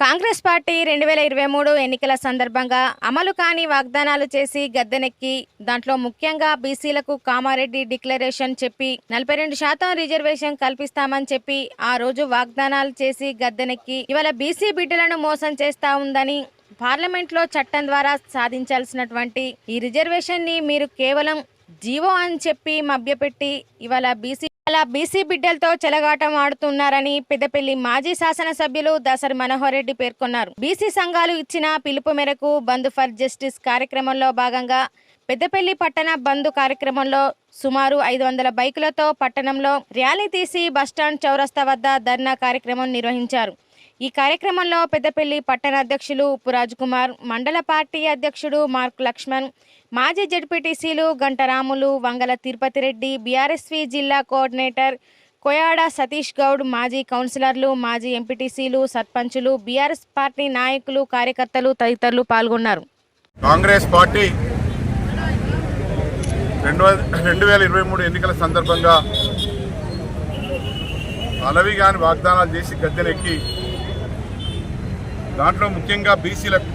Congress party రెండు వేల ఇరవై మూడు ఎన్నికల సందర్భంగా అమలు కాని వాగ్దానాలు చేసి గద్దెనెక్కి దాంట్లో ముఖ్యంగా బీసీలకు కామారెడ్డి డిక్లరేషన్ చెప్పి నలభై రెండు శాతం రిజర్వేషన్ కల్పిస్తామని చెప్పి ఆ రోజు వాగ్దానాలు చేసి గద్దెనెక్కి ఇవాళ బీసీ బిడ్డలను మోసం చేస్తా ఉందని పార్లమెంట్లో చట్టం ద్వారా సాధించాల్సినటువంటి ఈ రిజర్వేషన్ని మీరు కేవలం జీవో అని చెప్పి మభ్యపెట్టి ఇవాళ బీసీ అలా బీసీ బిడ్డలతో చెలగాటం ఆడుతున్నారని పెద్దపల్లి మాజీ శాసనసభ్యులు దాసరి మనోహర్ రెడ్డి పేర్కొన్నారు. బీసీ సంఘాలు ఇచ్చిన పిలుపు మేరకు బంద్ ఫర్ జస్టిస్ కార్యక్రమంలో భాగంగా పెద్దపల్లి పట్టణ బంద్ కార్యక్రమంలో సుమారు ఐదు వందల బైకులతో పట్టణంలో ర్యాలీ తీసి బస్టాండ్ చౌరస్తా వద్ద ధర్నా కార్యక్రమం నిర్వహించారు. ఈ కార్యక్రమంలో పెద్దపల్లి పట్టణ అధ్యక్షులు ఉప్పు కుమార్ మండల పార్టీ అధ్యక్షుడు మార్క్ లక్ష్మణ్ మాజీ జడ్పీటీసీలు గంటరాములు వంగల తిరుపతి రెడ్డి బీఆర్ఎస్వి జిల్లా కోఆర్డినేటర్ కొయాడ సతీష్ గౌడ్ మాజీ కౌన్సిలర్లు మాజీ ఎంపీటీసీలు సర్పంచులు బీఆర్ఎస్ పార్టీ నాయకులు కార్యకర్తలు తదితరులు పాల్గొన్నారు. కాంగ్రెస్ పార్టీ రెండు రెండు వేల ఇరవై మూడు ఎన్నికల సందర్భంగా అలవి కాని వాగ్దానాలు చేసి గద్దెనెక్కి దాంట్లో ముఖ్యంగా బీసీలకు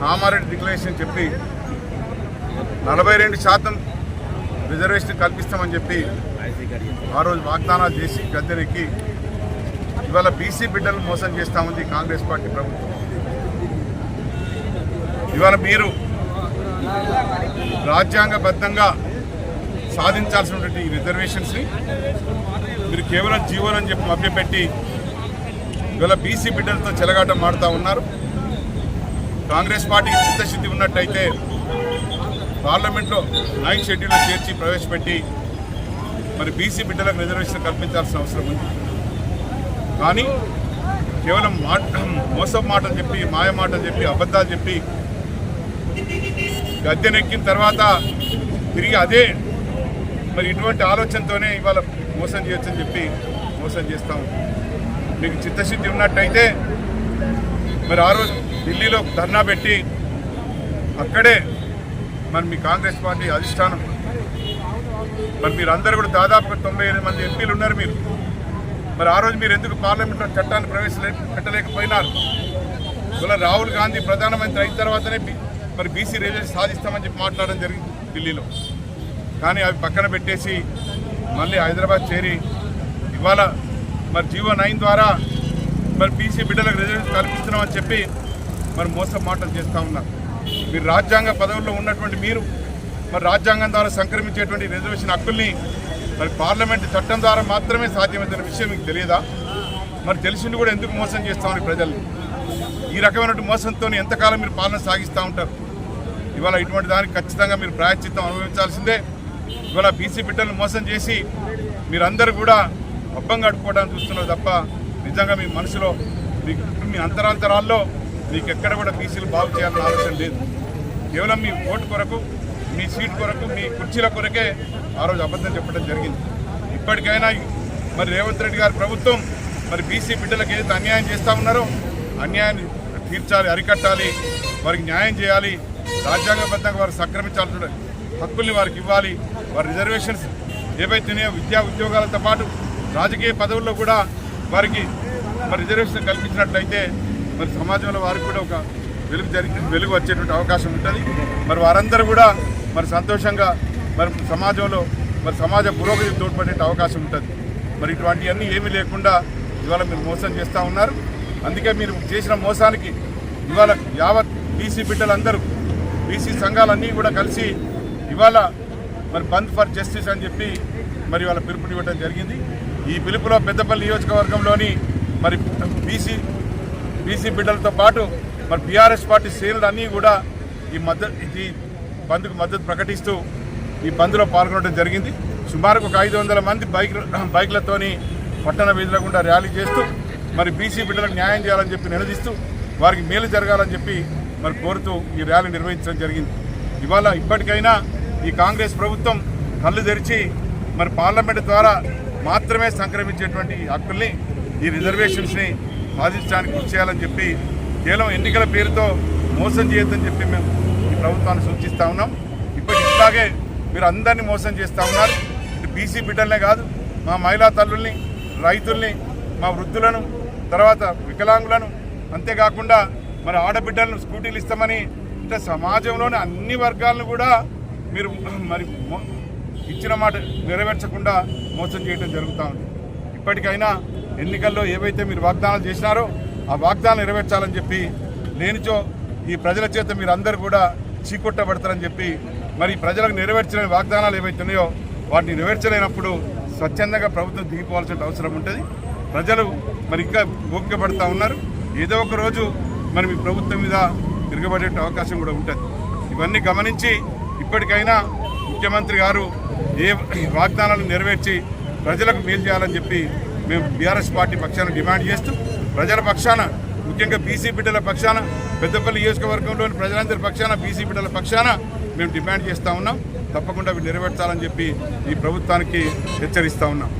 కామారెడ్డి డిక్లరేషన్ చెప్పి నలభై రెండు శాతం రిజర్వేషన్ కల్పిస్తామని చెప్పి ఆ రోజు వాగ్దానాలు చేసి గద్దెనెక్కి ఇవాళ బీసీ బిడ్డలు మోసం చేస్తామని కాంగ్రెస్ పార్టీ ప్రభుత్వం ఇవాళ మీరు రాజ్యాంగబద్ధంగా సాధించాల్సినటువంటి ఈ రిజర్వేషన్స్ని మీరు కేవలం జీవోలని చెప్పి మభ్యపెట్టి ఇవాళ బీసీ బిడ్డలతో చెలగాటం మాడుతూ ఉన్నారు. కాంగ్రెస్ పార్టీకి చిత్తశుద్ధి ఉన్నట్టయితే పార్లమెంట్లో నైన్ షెడ్యూల్లో చేర్చి ప్రవేశపెట్టి మరి బీసీ బిడ్డలకు రిజర్వేషన్ కల్పించాల్సిన అవసరం ఉంది. కానీ కేవలం మాట మోసం మాటలు చెప్పి మాయ మాటలు చెప్పి అబద్ధాలు చెప్పి గద్దెనెక్కిన తర్వాత తిరిగి అదే మరి ఇటువంటి ఆలోచనతోనే ఇవాళ మోసం చేయొచ్చని చెప్పి మోసం చేస్తాము మీకు చిత్తశుద్ధి ఉన్నట్టయితే మరి ఆ రోజు ఢిల్లీలో ధర్నా పెట్టి అక్కడే మరి మీ కాంగ్రెస్ పార్టీ అధిష్టానం. మరి మీరు అందరూ కూడా దాదాపుగా తొంభై మంది ఎంపీలు ఉన్నారు మీరు. మరి ఆ రోజు మీరు ఎందుకు పార్లమెంట్లో చట్టాన్ని ప్రవేశ పెట్టలేకపోయినారు? ఇలా రాహుల్ గాంధీ ప్రధానమంత్రి అయిన తర్వాతనే మరి బీసీ రిజల్ట్ సాధిస్తామని చెప్పి మాట్లాడడం జరిగింది ఢిల్లీలో. కానీ అవి పక్కన పెట్టేసి మళ్ళీ హైదరాబాద్ చేరి ఇవాళ మరి జీవో నైన్ ద్వారా మరి బీసీ బిడ్డలకు రిజర్వేషన్ కల్పిస్తున్నామని చెప్పి మరి మోసం మాటలు చేస్తూ ఉన్నారు. మీరు రాజ్యాంగ పదవుల్లో ఉన్నటువంటి మీరు మరి రాజ్యాంగం ద్వారా సంక్రమించేటువంటి రిజర్వేషన్ హక్కుల్ని మరి పార్లమెంట్ చట్టం ద్వారా మాత్రమే సాధ్యమవుతున్న విషయం మీకు తెలియదా? మరి తెలిసింది కూడా ఎందుకు మోసం చేస్తామని ప్రజల్ని? ఈ రకమైనటువంటి మోసంతో ఎంతకాలం మీరు పాలన సాగిస్తూ ఉంటారు? ఇవాళ ఇటువంటి దానికి ఖచ్చితంగా మీరు ప్రాయశ్చిత్తం అనుభవించాల్సిందే. ఇవాళ బీసీ బిడ్డలను మోసం చేసి మీరందరూ కూడా అబ్బం గడుపుకోవడానికి చూస్తున్నారు తప్ప నిజంగా మీ మనసులో మీకు మీ అంతరాంతరాల్లో మీకు ఎక్కడ కూడా బీసీలు బాగు చేయాలని ఆలోచన లేదు. కేవలం మీ ఓటు కొరకు మీ సీట్ కొరకు మీ కుర్చీల కొరకే ఆ రోజు అబద్ధం చెప్పడం జరిగింది. ఇప్పటికైనా మరి రేవంత్ రెడ్డి గారి ప్రభుత్వం మరి బీసీ బిడ్డలకు ఏదైతే అన్యాయం చేస్తూ ఉన్నారో అన్యాయాన్ని తీర్చాలి అరికట్టాలి వారికి న్యాయం చేయాలి రాజ్యాంగబద్ధంగా వారు సంక్రమించాల్సిన హక్కుల్ని వారికి ఇవ్వాలి వారి రిజర్వేషన్స్ ఏవైతేనే విద్యా ఉద్యోగాలతో పాటు రాజకీయ పదవుల్లో కూడా వారికి మరి రిజర్వేషన్ కల్పించినట్లయితే మరి సమాజంలో వారికి కూడా ఒక వెలుగు జరిగి వెలుగు వచ్చేటువంటి అవకాశం ఉంటుంది. మరి వారందరూ కూడా మరి సంతోషంగా మరి సమాజంలో మరి సమాజ పురోగతికి తోడ్పడే అవకాశం ఉంటుంది. మరి ఇటువంటివన్నీ ఏమీ లేకుండా ఇవాళ మీరు మోసం చేస్తూ ఉన్నారు. అందుకే మీరు చేసిన మోసానికి ఇవాళ యావత్ బీసీ బిడ్డలందరూ బీసీ సంఘాలన్నీ కూడా కలిసి ఇవాళ మరి బంద్ ఫర్ జస్టిస్ అని చెప్పి మరి వాళ్ళ పిలుపునివ్వడం జరిగింది. ఈ పిలుపులో పెద్దపల్లి నియోజకవర్గంలోని మరి బీసీ బీసీ బిడ్డలతో పాటు మరి బీఆర్ఎస్ పార్టీ శ్రేణులు అన్నీ కూడా ఈ మద్దతు ఈ బంద్కు మద్దతు ప్రకటిస్తూ ఈ బంద్లో పాల్గొనడం జరిగింది. సుమారుకు ఒక ఐదు వందల మంది బైక్ బైక్లతోని పట్టణ వీధుల గుండా ర్యాలీ చేస్తూ మరి బీసీ బిడ్డలకు న్యాయం చేయాలని చెప్పి నిలదీస్తూ వారికి మేలు జరగాలని చెప్పి మరి కోరుతూ ఈ ర్యాలీ నిర్వహించడం జరిగింది. ఇవాళ ఇప్పటికైనా ఈ కాంగ్రెస్ ప్రభుత్వం కళ్ళు తెరిచి మరి పార్లమెంట్ ద్వారా మాత్రమే సంక్రమించేటువంటి హక్కుల్ని ఈ రిజర్వేషన్స్ని సాధించడానికి కృషి చేయాలని చెప్పి కేవలం ఎన్నికల పేరుతో మోసం చేయొద్దని చెప్పి మేము ఈ ప్రభుత్వాన్ని సూచిస్తూ ఉన్నాం. ఇప్పటి ఇట్లాగే మీరు అందరినీ మోసం చేస్తూ ఉన్నారు. ఇటు బీసీ బిడ్డలనే కాదు మా మహిళా తల్లుల్ని రైతుల్ని మా వృద్ధులను తర్వాత వికలాంగులను అంతేకాకుండా మరి ఆడబిడ్డలను స్కూటీలు ఇస్తామని ఇట్లా సమాజంలోని అన్ని వర్గాలను కూడా మీరు మరి ఇచ్చిన మాట నెరవేర్చకుండా మోసం చేయడం జరుగుతూ ఉంది. ఇప్పటికైనా ఎన్నికల్లో ఏవైతే మీరు వాగ్దానాలు చేసినారో ఆ వాగ్దానం నెరవేర్చాలని చెప్పి లేనిచో ఈ ప్రజల చేత మీరు కూడా చీకొట్టబడతారని చెప్పి మరి ప్రజలకు నెరవేర్చిన వాగ్దానాలు ఏవైతే ఉన్నాయో వాటిని నెరవేర్చలేనప్పుడు స్వచ్ఛందంగా ప్రభుత్వం దిగిపోవాల్సిన అవసరం ఉంటుంది. ప్రజలు మరి ఇంకా ఓపికపడతా ఉన్నారు. ఏదో ఒక రోజు మరి మీ ప్రభుత్వం మీద తిరగబడే అవకాశం కూడా ఉంటుంది. ఇవన్నీ గమనించి ఇప్పటికైనా ముఖ్యమంత్రి గారు ఏ వాగ్దానాలు నెరవేర్చి ప్రజలకు మేలు చేయాలని చెప్పి మేము బీఆర్ఎస్ పార్టీ పక్షాన డిమాండ్ చేస్తూ ప్రజల పక్షాన ముఖ్యంగా బీసీ బిడ్డల పక్షాన పెద్దపల్లి నియోజకవర్గంలోని ప్రజలందరి పక్షాన బీసీ బిడ్డల పక్షాన మేము డిమాండ్ చేస్తూ ఉన్నాం. తప్పకుండా అవి నెరవేర్చాలని చెప్పి ఈ ప్రభుత్వానికి హెచ్చరిస్తూ ఉన్నాం.